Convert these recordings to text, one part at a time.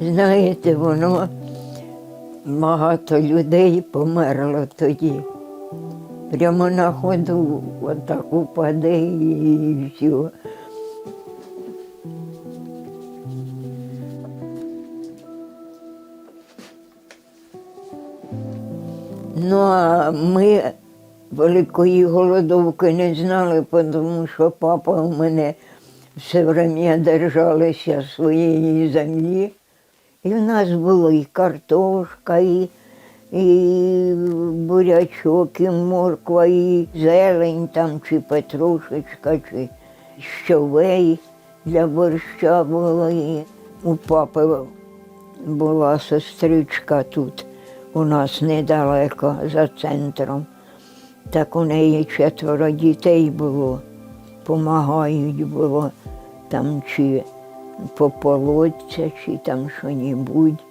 Знаєте, воно багато людей померло тоді. Прямо на ходу отак упаде і все. Ну, а ми великої голодовки не знали, тому що папа у мене все время держалися своєї землі. І в нас було і картошка, і, і бурячок, і морква, і зелень там, чи петрушечка, чи щовей для борща було. І у папи була сестричка тут, у нас недалеко за центром. Так у неї четверо дітей було, помагають було там чи пополоться, чи там що-небудь.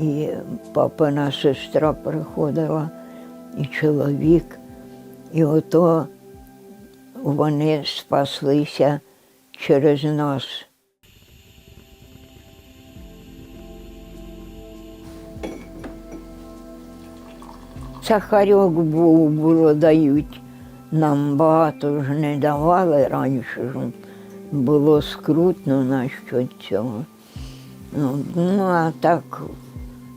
І папина сестра приходила, і чоловік, і ото вони спаслися через нас. Сахарок був, було дають. Нам багато ж не давали раніше ж. Було скрутно насчет цього. Ну, ну, а так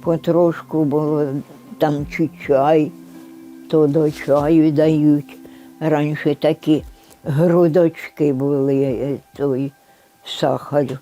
потрошку було там чи чай, то до чаю дають. Раніше такі грудочки були, е, той сахар.